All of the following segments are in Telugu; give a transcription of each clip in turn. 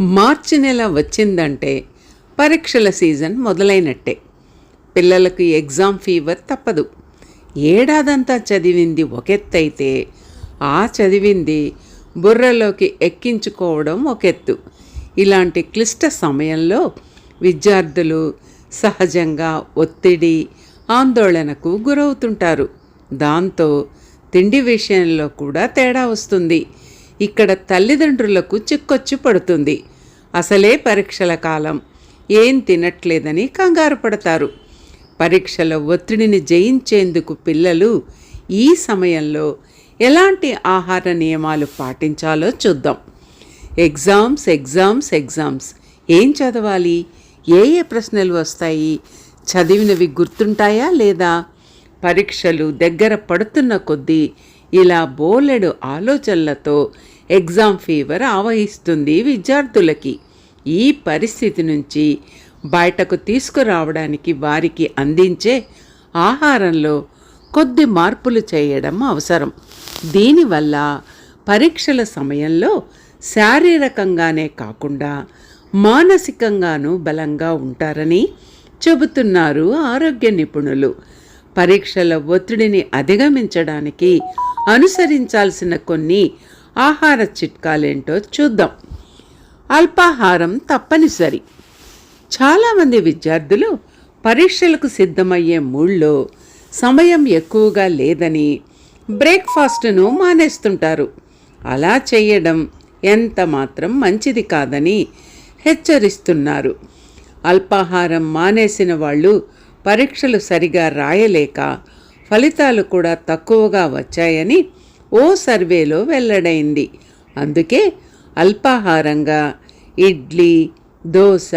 మార్చి నెల వచ్చిందంటే పరీక్షల సీజన్ మొదలైనట్టే. పిల్లలకు ఎగ్జామ్ ఫీవర్ తప్పదు. ఏడాదంతా చదివింది ఒకెత్తైతే ఆ చదివింది బుర్రలోకి ఎక్కించుకోవడం ఒకెత్తు. ఇలాంటి క్లిష్ట సమయంలో విద్యార్థులు సహజంగా ఒత్తిడి ఆందోళనకు గురవుతుంటారు. దాంతో తిండి విషయంలో కూడా తేడా వస్తుంది. ఇక్కడ తల్లిదండ్రులకు చిక్కొచ్చి పడుతుంది. అసలే పరీక్షల కాలం. ఏం తినట్లేదని కంగారు పడతారు. పరీక్షల ఒత్తిడిని జయించేందుకు పిల్లలు ఈ సమయంలో ఎలాంటి ఆహార నియమాలు పాటించాలో చూద్దాం. Exams exams exams. ఏం చదవాలి? ఏ ఏ ప్రశ్నలు వస్తాయి? చదివినవి గుర్తుంటాయా లేదా? పరీక్షలు దగ్గర పడుతున్న కొద్దీ ఇలా బోలెడు ఆలోచనలతో ఎగ్జామ్ ఫీవర్ ఆవహిస్తుంది విద్యార్థులకి. ఈ పరిస్థితి నుంచి బయటకు తీసుకురావడానికి వారికి అందించే ఆహారంలో కొద్ది మార్పులు చేయడం అవసరం. దీనివల్ల పరీక్షల సమయంలో శారీరకంగానే కాకుండా మానసికంగానూ బలంగా ఉంటారని చెబుతున్నారు ఆరోగ్య నిపుణులు. పరీక్షల ఒత్తిడిని అధిగమించడానికి అనుసరించాల్సిన కొన్ని ఆహార చిట్కాలేంటో చూద్దాం. అల్పాహారం తప్పనిసరి. చాలామంది విద్యార్థులు పరీక్షలకు సిద్ధమయ్యే మూడ్లో సమయం ఎక్కువగా లేదని బ్రేక్ఫాస్ట్ను మానేస్తుంటారు. అలా చేయడం ఎంత మాత్రం మంచిది కాదని హెచ్చరిస్తున్నారు. అల్పాహారం మానేసిన వాళ్ళు పరీక్షలు సరిగా రాయలేక ఫలితాలు కూడా తక్కువగా వచ్చాయని ఓ సర్వేలో వెల్లడైంది. అందుకే అల్పాహారంగా ఇడ్లీ దోశ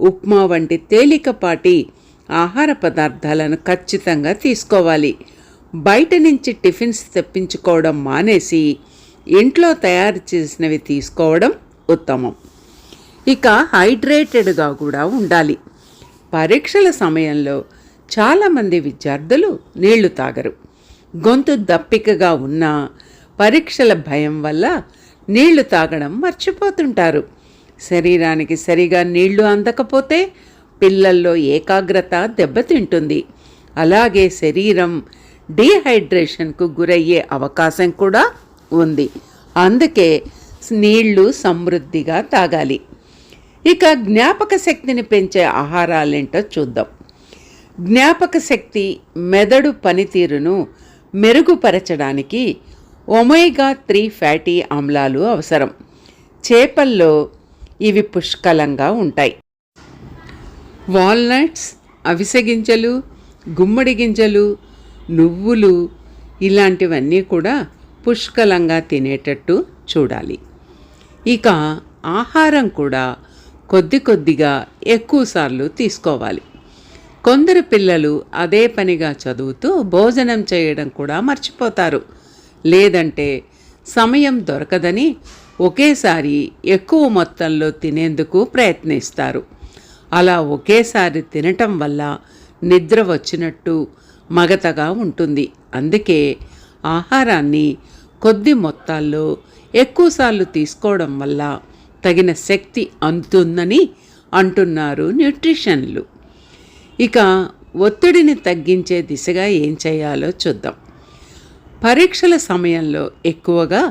ఉప్మా వంటి తేలికపాటి ఆహార పదార్థాలను ఖచ్చితంగా తీసుకోవాలి. బయట నుంచి టిఫిన్స్ తెప్పించుకోవడం మానేసి ఇంట్లో తయారు చేసినవి తీసుకోవడం ఉత్తమం. ఇక హైడ్రేటెడ్గా కూడా ఉండాలి. పరీక్షల సమయంలో చాలామంది విద్యార్థులు నీళ్ళు తాగరు. గొంతు దప్పికగా ఉన్నా పరీక్షల భయం వల్ల నీళ్ళు తాగడం మర్చిపోతుంటారు. శరీరానికి సరిగా నీళ్ళు అందకపోతే పిల్లల్లో ఏకాగ్రత దెబ్బతింటుంది. అలాగే శరీరం డీహైడ్రేషన్కు గురయ్యే అవకాశం కూడా ఉంది. అందుకే నీళ్ళు సమృద్ధిగా తాగాలి. ఇక జ్ఞాపక శక్తిని పెంచే ఆహారాలేంటో చూద్దాం. జ్ఞాపక శక్తి మెదడు పనితీరును మెరుగుపరచడానికి ఒమేగా త్రీ ఫ్యాటీ ఆమ్లాలు అవసరం. చేపల్లో ఇవి పుష్కలంగా ఉంటాయి. వాల్నట్స్ అవిసె గింజలు గుమ్మడి గింజలు నువ్వులు ఇలాంటివన్నీ కూడా పుష్కలంగా తినేటట్టు చూడాలి. ఇక ఆహారం కూడా కొద్ది కొద్దిగా ఎక్కువసార్లు తీసుకోవాలి. కొందరు పిల్లలు అదే పనిగా చదువుతూ భోజనం చేయడం కూడా మర్చిపోతారు. లేదంటే సమయం దొరకదని ఒకేసారి ఎక్కువ మొత్తంలో తినేందుకు ప్రయత్నిస్తారు. అలా ఒకేసారి తినటం వల్ల నిద్ర వచ్చినట్టు మగతగా ఉంటుంది. అందుకే ఆహారాన్ని కొద్ది మొత్తాల్లో ఎక్కువసార్లు తీసుకోవడం వల్ల తగిన శక్తి అందుతుందని అంటున్నారు న్యూట్రిషన్లు. ఇక ఒత్తిడిని తగ్గించే దిశగా ఏం చేయాలో చూద్దాం. పరీక్షల సమయంలో ఎక్కువగా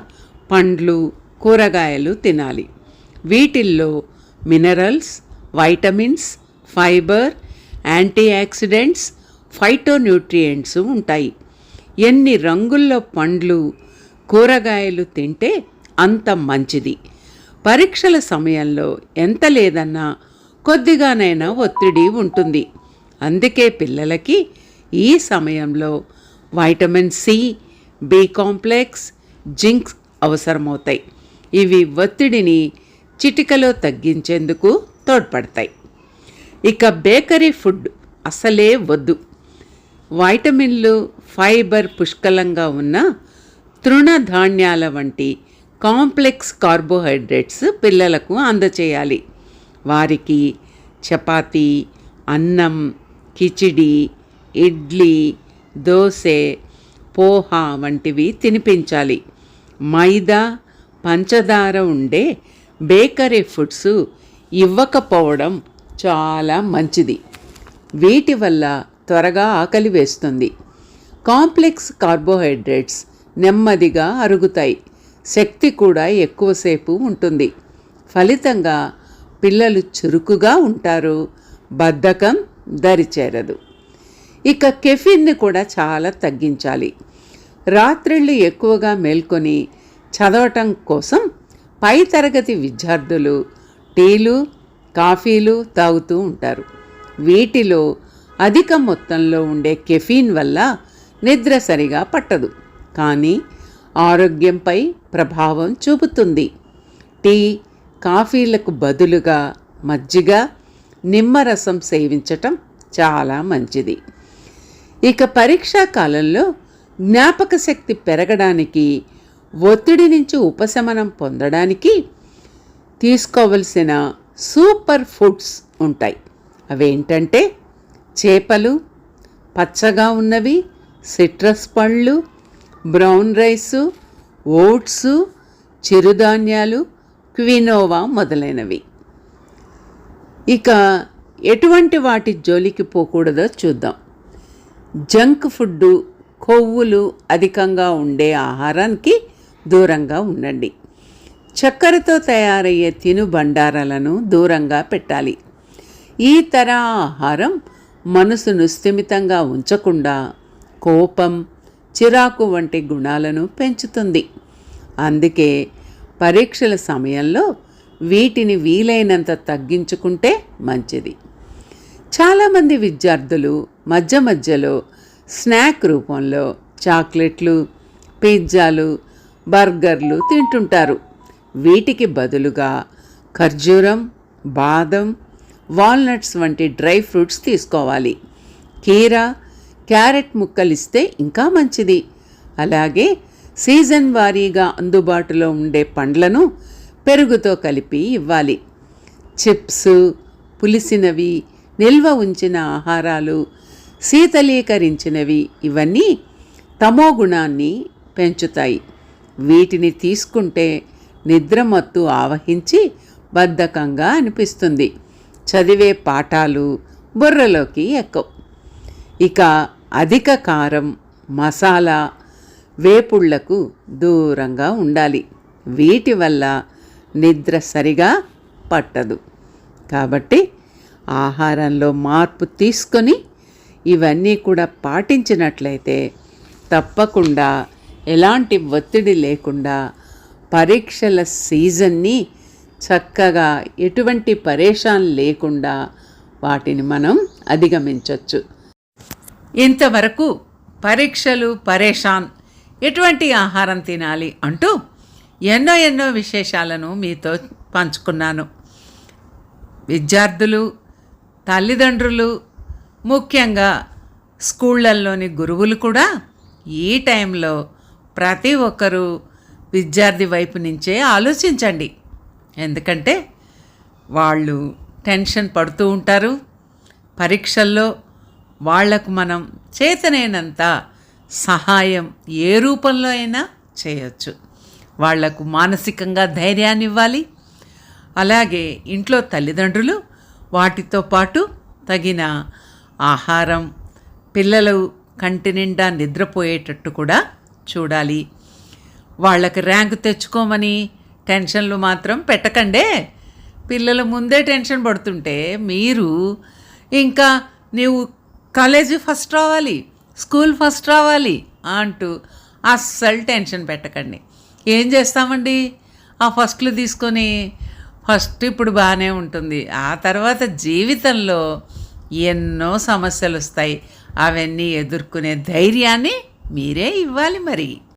పండ్లు కూరగాయలు తినాలి. వీటిల్లో minerals vitamins fibre antioxidants phytonutrients ఉంటాయి. ఎన్ని రంగుల్లో పండ్లు కూరగాయలు తింటే అంత మంచిది. పరీక్షల సమయంలో ఎంత లేదన్నా కొద్దిగానైనా ఒత్తిడి ఉంటుంది. అందుకే పిల్లలకి ఈ సమయంలో vitamin C B complex zincs అవసరమవుతాయి. ఇవి ఒత్తిడిని చిటికలో తగ్గించేందుకు తోడ్పడతాయి. ఇక బేకరీ ఫుడ్ అసలే వద్దు. వైటమిన్లు ఫైబర్ పుష్కలంగా ఉన్న తృణధాన్యాల వంటి కాంప్లెక్స్ కార్బోహైడ్రేట్స్ పిల్లలకు అందచేయాలి. వారికి చపాతీ అన్నం కిచిడి ఇడ్లీ దోశ పోహా వంటివి తినిపించాలి. మైదా పంచదార ఉండే బేకరీ ఫుడ్స్ ఇవ్వకపోవడం చాలా మంచిది. వీటి వల్ల త్వరగా ఆకలి వేస్తుంది. కాంప్లెక్స్ కార్బోహైడ్రేట్స్ నెమ్మదిగా అరుగుతాయి. శక్తి కూడా ఎక్కువసేపు ఉంటుంది. ఫలితంగా పిల్లలు చురుకుగా ఉంటారు. బద్ధకం దరిచేరదు. ఇక కెఫిన్ని కూడా చాలా తగ్గించాలి. రాత్రిళ్ళు ఎక్కువగా మేల్కొని చదవటం కోసం పై తరగతి విద్యార్థులు టీలు కాఫీలు తాగుతూ ఉంటారు. వీటిలో అధిక మొత్తంలో ఉండే కెఫీన్ వల్ల నిద్ర సరిగా పట్టదు. కానీ ఆరోగ్యంపై ప్రభావం చూపుతుంది. టీ కాఫీలకు బదులుగా మజ్జిగ నిమ్మరసం సేవించటం చాలా మంచిది. ఇక పరీక్షా కాలంలో జ్ఞాపక శక్తి పెరగడానికి ఒత్తిడి నుంచి ఉపశమనం పొందడానికి తీసుకోవలసిన సూపర్ ఫుడ్స్ ఉంటాయి. అవేంటంటే చేపలు పచ్చగా ఉన్నవి సిట్రస్ పళ్ళు బ్రౌన్ రైసు ఓట్సు చిరుధాన్యాలు క్వినోవా మొదలైనవి. ఇక ఎటువంటి వాటి జోలికి పోకూడదో చూద్దాం. జంక్ ఫుడ్ కొవ్వులు అధికంగా ఉండే ఆహారానికి దూరంగా ఉండండి. చక్కెరతో తయారయ్యే తినుబండారాలను దూరంగా పెట్టాలి. ఈ తర ఆహారం మనసును స్థిమితంగా ఉంచకుండా కోపం చిరాకు వంటి గుణాలను పెంచుతుంది. అందుకే పరీక్షల సమయంలో వీటిని వీలైనంత తగ్గించుకుంటే మంచిది. చాలామంది విద్యార్థులు మధ్య మధ్యలో స్నాక్ రూపంలో చాక్లెట్లు పిజ్జాలు బర్గర్లు తింటుంటారు. వీటికి బదులుగా ఖర్జూరం బాదం వాల్నట్స్ వంటి డ్రై ఫ్రూట్స్ తీసుకోవాలి. కీరా క్యారెట్ ముక్కలిస్తే ఇంకా మంచిది. అలాగే సీజన్ వారీగా అందుబాటులో ఉండే పండ్లను పెరుగుతో కలిపి ఇవ్వాలి. చిప్స్ పులిసినవి నిల్వ ఉంచిన ఆహారాలు శీతలీకరించినవి ఇవన్నీ తమో గుణాన్ని పెంచుతాయి. వీటిని తీసుకుంటే నిద్రమత్తు ఆవహించి బద్ధకంగా అనిపిస్తుంది. చదివే పాఠాలు బుర్రలోకి ఎక్కవు. ఇక అధిక కారం మసాలా వేపుళ్ళకు దూరంగా ఉండాలి. వీటి వల్ల నిద్ర సరిగా పట్టదు. కాబట్టి ఆహారంలో మార్పు తీసుకొని ఇవన్నీ కూడా పాటించినట్లయితే తప్పకుండా ఎలాంటి ఒత్తిడి లేకుండా పరీక్షల సీజన్ని చక్కగా ఎటువంటి పరేషాన్ లేకుండా వాటిని మనం అధిగమించవచ్చు ఇంతవరకు పరీక్షలు పరేషాన్ ఎటువంటి ఆహారం తినాలి అంటూ ఎన్నో ఎన్నో విశేషాలను మీతో పంచుకున్నాను. విద్యార్థులు తల్లిదండ్రులు ముఖ్యంగా స్కూళ్ళల్లోని గురువులు కూడా ఈ టైంలో ప్రతి ఒక్కరూ విద్యార్థి వైపు నుంచే ఆలోచించండి. ఎందుకంటే వాళ్ళు టెన్షన్ పడుతూ ఉంటారు. పరీక్షల్లో వాళ్ళకు మనం చేతనైనంత సహాయం ఏ రూపంలో అయినా చేయొచ్చు. వాళ్ళకు మానసికంగా ధైర్యాన్ని ఇవ్వాలి. అలాగే ఇంట్లో తల్లిదండ్రులు వాటితో పాటు తగిన ఆహారం పిల్లలు కంటి నిండా నిద్రపోయేటట్టు కూడా చూడాలి. వాళ్ళకి ర్యాంక్ తెచ్చుకోమని టెన్షన్లు మాత్రం పెట్టకండే. పిల్లలు ముందే టెన్షన్ పడుతుంటే మీరు ఇంకా నీవు కాలేజీ ఫస్ట్ రావాలి స్కూల్ ఫస్ట్ రావాలి అంటూ అస్సలు టెన్షన్ పెట్టకండి. ఏం చేస్తామండి? ఆ ఫస్ట్లు తీసుకొని ఫస్ట్ ఇప్పుడు బాగానే ఉంటుంది. ఆ తర్వాత జీవితంలో ఎన్నో సమస్యలు వస్తాయి అవన్నీ ఎదుర్కొనే ధైర్యాన్ని మీరే ఇవ్వాలి మరి.